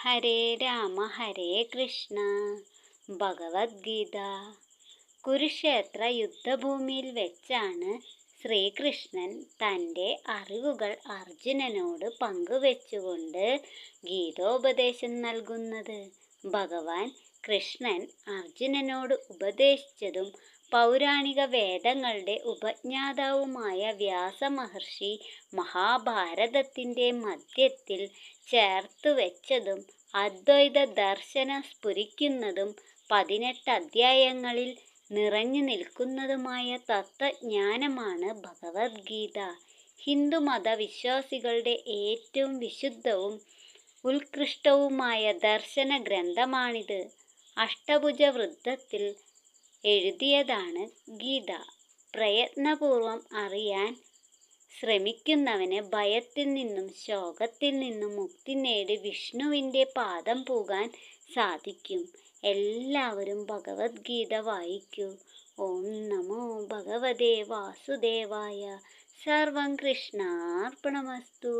ഹരേ രാമ ഹരേ കൃഷ്ണ. ഭഗവത്ഗീത. കുരുക്ഷേത്ര യുദ്ധഭൂമിയിൽ വെച്ചാണ് ശ്രീകൃഷ്ണൻ തന്റെ അറിവുകൾ അർജുനനോട് പങ്കുവെച്ചുകൊണ്ട് ഗീതോപദേശം നൽകുന്നത്. ഭഗവാൻ കൃഷ്ണൻ അർജുനനോട് ഉപദേശിച്ചതും പൗരാണിക വേദങ്ങളുടെ ഉപജ്ഞാതാവുമായ വ്യാസമഹർഷി മഹാഭാരതത്തിന്റെ മധ്യത്തിൽ ചേർത്തു വെച്ചതും അദ്വൈത ദർശന സ്ഫുരിക്കുന്നതും പതിനെട്ട് അധ്യായങ്ങളിൽ നിറഞ്ഞു നിൽക്കുന്നതുമായ തത്വജ്ഞാനമാണ് ഭഗവത്ഗീത. ഹിന്ദുമത വിശ്വാസികളുടെ ഏറ്റവും വിശുദ്ധവും ഉത്കൃഷ്ടവുമായ ദർശന ഗ്രന്ഥമാണിത് അഷ്ടഭുജ വൃദ്ധത്തിൽ എഴുതിയതാണ് ഗീത. പ്രയത്നപൂർവം അറിയാൻ ശ്രമിക്കുന്നവന് ഭയത്തിൽ നിന്നും ശോകത്തിൽ നിന്നും മുക്തി നേടി വിഷ്ണുവിന്റെ പാദം പോകാൻ സാധിക്കും. എല്ലാവരും ഭഗവത്ഗീത വായിക്കൂ. ഓം നമോ ഭഗവതേ വാസുദേവായ. സർവം കൃഷ്ണാർപ്പണമസ്തു.